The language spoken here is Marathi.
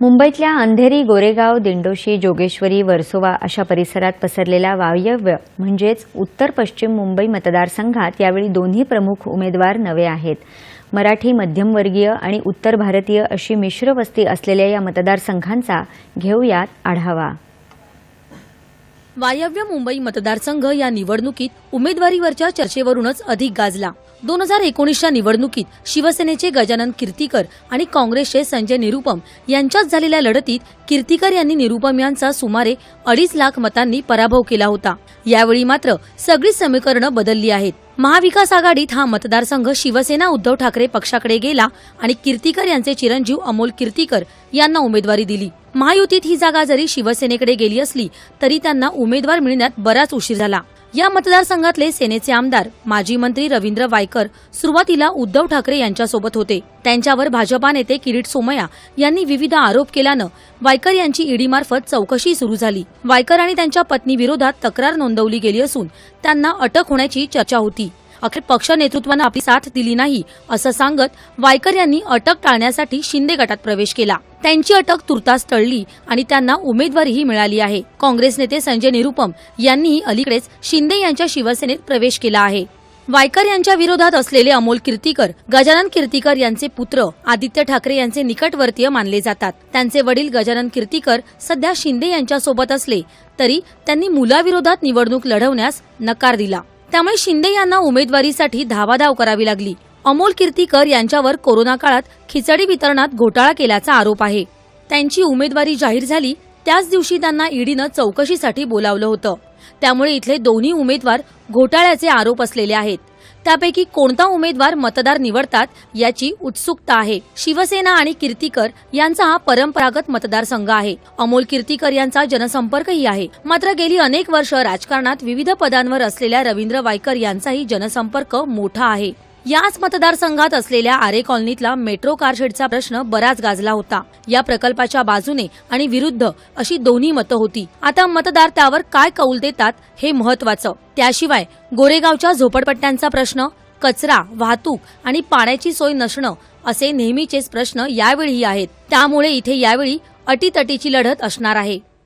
मुंबईतल्या अंधेरी गोरेगाव दिंडोशी जोगेश्वरी वर्सोवा अशा परिसरात पसरलेला वायव्य म्हणजेच उत्तर पश्चिम मुंबई मतदारसंघात यावेळी दोन्ही प्रमुख उमेदवार नवे आहेत. मराठी मध्यमवर्गीय आणि उत्तर भारतीय अशी मिश्र वस्ती असलेल्या या मतदारसंघांचा घेऊयात आढावा. वायव्य मुंबई मतदारसंघ या निवडणुकीत उमेदवारीवरच्या चर्चेवरूनच अधिक गाजला. दोन हजार एकोणीसच्या निवडणुकीत शिवसेनेचे गजानन कीर्तीकर आणि काँग्रेसचे संजय निरुपम यांच्यात झालेल्या लढतीत कीर्तीकर यांनी निरुपम यांचा सुमारे अडीच लाख मतांनी पराभव केला होता. यावेळी मात्र सगळी समीकरणं बदलली आहेत. महाविकास आघाडीत हा मतदारसंघ शिवसेना उद्धव ठाकरे पक्षाकडे गेला आणि कीर्तीकर यांचे चिरंजीव अमोल कीर्तीकर यांना उमेदवारी दिली. महायुतीत ही जागा जरी शिवसेनेकडे गेली असली तरी त्यांना उमेदवार मिळण्यात बराच उशीर झाला. या मतदारसंघातले सेनेचे आमदार माजी मंत्री रवींद्र वायकर सुरुवातीला उद्धव ठाकरे यांच्यासोबत होते. त्यांच्यावर भाजपा नेते किरीट सोमय्या यांनी विविध आरोप केल्यानं वायकर यांची ईडीमार्फत चौकशी सुरू झाली. वायकर आणि त्यांच्या पत्नीविरोधात तक्रार नोंदवली गेली असून त्यांना अटक होण्याची चर्चा होती. अखेर पक्ष नेतृत्वानं आपली साथ दिली नाही असं सांगत वायकर यांनी अटक टाळण्यासाठी शिंदे गटात प्रवेश केला. त्यांची अटक तुर्तास टळली आणि त्यांना उमेदवारीही मिळाली आहे. काँग्रेस नेते संजय निरुपम यांनीही अलीकडेच शिंदे यांच्या शिवसेनेत प्रवेश केला आहे. वायकर यांच्या विरोधात असलेले अमोल कीर्तीकर गजानन कीर्तीकर यांचे पुत्र आदित्य ठाकरे यांचे निकटवर्तीय मानले जातात. त्यांचे वडील गजानन कीर्तीकर सध्या शिंदे यांच्यासोबत असले तरी त्यांनी मुलाविरोधात निवडणूक लढवण्यास नकार दिला. त्यामुळे शिंदे यांना उमेदवारीसाठी धावाधाव करावी लागली. अमोल कीर्तीकर यांच्यावर कोरोना काळात खिचडी वितरणात घोटाळा केल्याचा आरोप आहे. त्यांची उमेदवारी जाहीर झाली त्याच दिवशी त्यांना ईडीनं चौकशीसाठी बोलावलं होतं. त्यामुळे इथले दोन्ही उमेदवार घोटाळ्याचे आरोप असलेले आहेत. त्यापैकी कोणता उमेदवार मतदार निवडतात याची उत्सुकता आहे. शिवसेना आणि कीर्तीकर यांचा हा परंपरागत मतदारसंघ आहे. अमोल कीर्तीकर यांचा जनसंपर्कही आहे. मात्र गेली अनेक वर्ष राजकारणात विविध पदांवर असलेल्या रवींद्र वायकर यांचाही जनसंपर्क मोठा आहे. याच मतदारसंघात असलेल्या आरे कॉलनीतला मेट्रो कारशेडचा प्रश्न बराच गाजला होता. या प्रकल्पाच्या बाजूने आणि विरुद्ध अशी दोन्ही मतं होती. आता मतदार त्यावर काय कौल देतात हे महत्वाचं त्याशिवाय गोरेगावच्या झोपडपट्ट्यांचा प्रश्न कचरा वाहतूक आणि पाण्याची सोय नसणं असे नेहमीचेच प्रश्न यावेळीही आहेत. त्यामुळे इथे यावेळी अटीतटीची लढत असणार आहे.